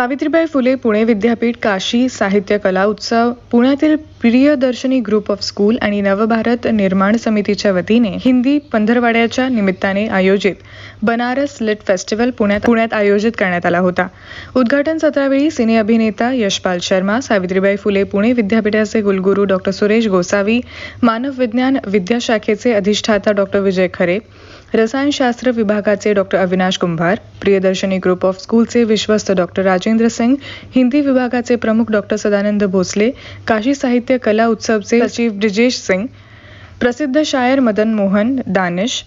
सावित्रीबाई फुले पुणे विद्यापीठ काशी साहित्य कला उत्सव पुण्यातील प्रियदर्शनी ग्रुप ऑफ स्कूल आणि नवभारत निर्माण समितीच्या वतीने हिंदी पंधरवाड्याच्या निमित्ताने आयोजित बनारस लिट फेस्टिवल पुण्यात पुण्यात आयोजित करण्यात आला होता. उद्घाटन सत्रावेळी सिने अभिनेता यशपाल शर्मा सावित्रीबाई फुले पुणे विद्यापीठाचे कुलगुरू डॉक्टर सुरेश गोसावी मानव विज्ञान विद्याशाखेचे अधिष्ठाता डॉक्टर विजय खरे रसायनशास्त्र विभागाचे doctor Avinash Kumbhar Priyadarshini group of स्कूलचे विश्वस्त डॉक्टर राजेंद्र सिंग हिंदी विभागाचे प्रमुख डॉक्टर सदानंद भोसले काशी साहित्य कला उत्सवचे सचिव ब्रिजेश सिंग प्रसिद्ध शायर Madan Mohan Danish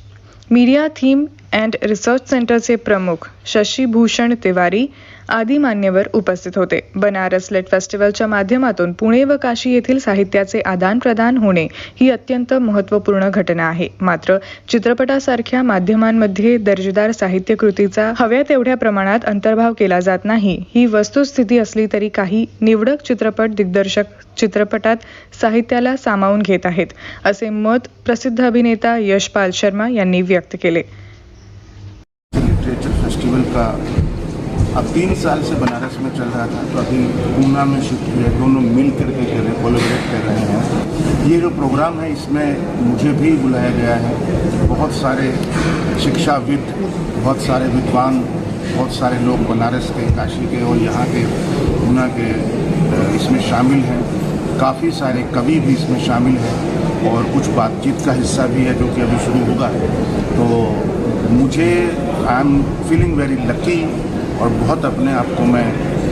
media theme and research सेंटरचे प्रमुख शशीभूषण तिवारी आदी मान्यवर उपस्थित होते. बनारस लेट फेस्टिवलच्या माध्यमातून पुणे व काशी येथील साहित्याचे आदान प्रदान होणे ही अत्यंत महत्त्वपूर्ण घटना आहे. मात्र चित्रपटासारख्या माध्यमांमध्ये दर्जेदार साहित्य कृतीचा हव्या तेवढ्या प्रमाणात अंतर्भाव केला जात नाही. ही वस्तुस्थिती असली तरी काही निवडक चित्रपट दिग्दर्शक चित्रपटात साहित्याला सामावून घेत आहेत असे मत प्रसिद्ध अभिनेता यशपाल शर्मा यांनी व्यक्त केले. लिटरेचर फेस्टिवल का अब तीन साल से बनारस में चल रहा था तो अभी पूना में शिफ्ट हुए, दोनों मिल करके कर रहे कोलोबरेट कर रहे हैं। ये जो प्रोग्राम है, इसमें मुझे भी बुलाया गया है। बहुत सारे शिक्षाविद, बहुत सारे विद्वान, बहुत सारे लोग बनारस के, काशी के और यहाँ के पूना के इसमें शामिल हैं। काफ़ी सारे कवि भी इसमें शामिल हैं और कुछ बातचीत का हिस्सा भी है, जो कि अभी शुरू होगा। तो मुझे I am feeling very lucky और बहुत अपने आप को मैं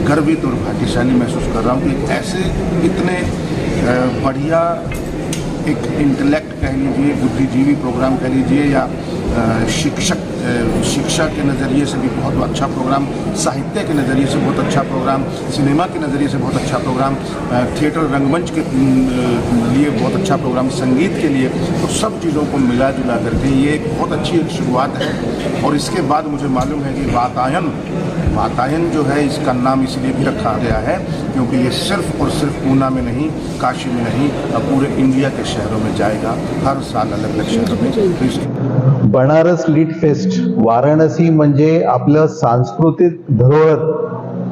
गर्वित और भाग्यशाली महसूस कर रहा हूँ कि ऐसे इतने बढ़िया एक इंटेलेक्ट कह लीजिए, बुद्धिजीवी प्रोग्राम कह लीजिए, या शिक्षक शिक्षा के नज़रिए से भी बहुत अच्छा प्रोग्राम साहित्य के नज़रिए से बहुत अच्छा प्रोग्राम सिनेमा के नज़रिए से बहुत अच्छा प्रोग्राम थिएटर रंगमंच के लिए बहुत अच्छा प्रोग्राम संगीत के लिए तो सब चीज़ों को मिला जुला करके ये एक बहुत अच्छी एक शुरुआत है। और इसके बाद मुझे मालूम है कि वातायन वातायन जो है इसका नाम इसलिए भी रखा गया है क्योंकि ये सिर्फ और सिर्फ पूना में नहीं काशी में नहीं अब पूरे इंडिया के शहरों में जाएगा हर साल अलग अलग शहरों में। बनारस लिट फेस्ट वाराणसी म्हणजे आपलं सांस्कृतिक धरोहर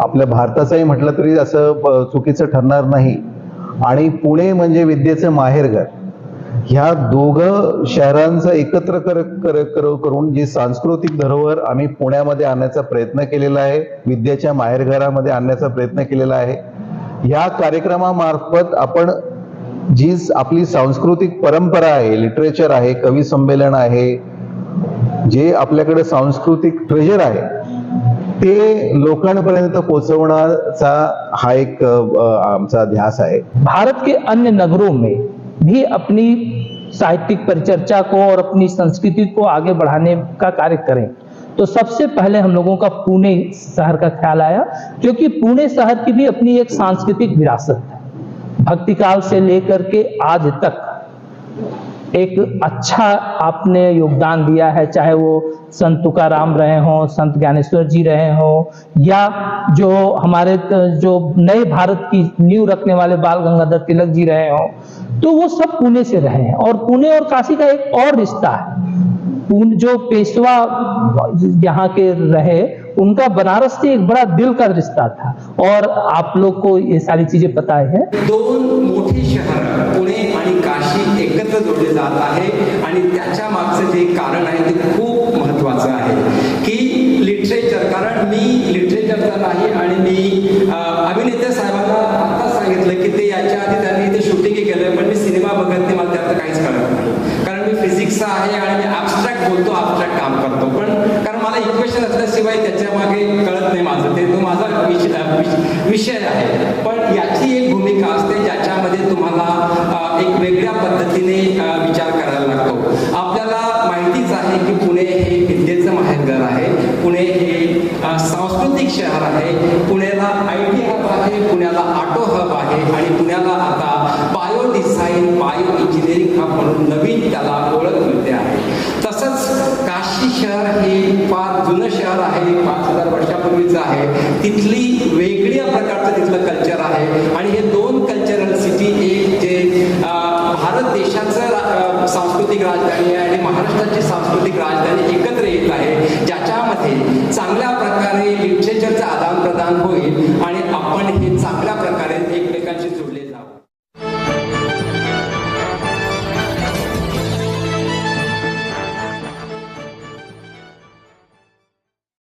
आपल्या भारताचंही म्हटलं तरी असं चुकीचं ठरणार नाही. आणि पुणे म्हणजे विद्येचं माहेरघर. ह्या दोघं शहरांचा एकत्र कर, कर, कर, करून जी सांस्कृतिक धरोहर आम्ही पुण्यामध्ये आणण्याचा प्रयत्न केलेला आहे विद्येच्या माहेरघरामध्ये आणण्याचा प्रयत्न केलेला आहे. ह्या कार्यक्रमामार्फत आपण जी आपली सांस्कृतिक परंपरा आहे लिटरेचर आहे कवी संमेलन आहे जे आपल्याकडे सांस्कृतिक ट्रेजर आहे ते लोकांपर्यंत पोहोचवण्याचा हा एक आमचा ध्यास आहे. भारत के अन्य नगरों में भी अपनी साहित्यिक परिचर्चा को और अपनी संस्कृति को आगे बढ़ाने का कार्य करें। तो सबसे पहले हम लोगों का पुणे शहर का ख्याल आया, क्योंकि पुणे शहर की भी अपनी एक सांस्कृतिक विरासत है। भक्ति काल से लेकर के आज तक एक अच्छा आपने योगदान दिया है, चाहे वो संत तुकाराम रहे हों, संत ज्ञानेश्वर जी रहे हों, या जो हमारे जो नए भारत की नींव रखने वाले बाल गंगाधर तिलक जी रहे हों तो वो सब पुणे से रहे हैं। और पुणे और काशी का एक और रिश्ता है। जो पेशवा यहाँ के रहे, उनका बनारस से एक बड़ा दिल का रिश्ता था। और आप लोग को ये सारी चीज़ें पता है। दोन मोठी शहर, पुणे आणि काशी एकत्र जोडले जात आहे आणि त्याच्या जे कारण आहे ते खूप शूटिंगही त्यांनी इथे पण मी सिनेमा बघत नाही मला त्यातलं काहीच कळत नाही. कारण मी फिजिक्सचा आहे आणि मी ॲबस्ट्रॅक्ट बोलतो ॲबस्ट्रॅक्ट काम करतो. पण कारण मला इक्वेशन असल्याशिवाय त्याच्यामागे कळत नाही माझं. ते तो माझा विषय विषय आहे. पण याची एक भूमिका असते ज्याच्यामध्ये तुम्हाला एक वेगळ्या पद्धतीने विचार करायला लागतो. आपल्याला माहितीच आहे की पुणे हे विद्येचं माहेरघर आहे. पुणे हे सांस्कृतिक शहर आहे. पुण्याला आय टी हब आहे पुण्याला आर्ट आठ हजार वर्षापूर्वीचं आहे. तिथली वेगळ्या प्रकारचं तिथलं कल्चर आहे. आणि हे दोन कल्चरल सिटी एक जे भारत देशाचं सांस्कृतिक राजधानी आहे आणि महाराष्ट्राची सांस्कृतिक राजधानी एकत्र येत आहे ज्याच्यामध्ये चांगल्या प्रकारे लिटरेचरचं आदान प्रदान होईल आणि आपण हे चांगल्या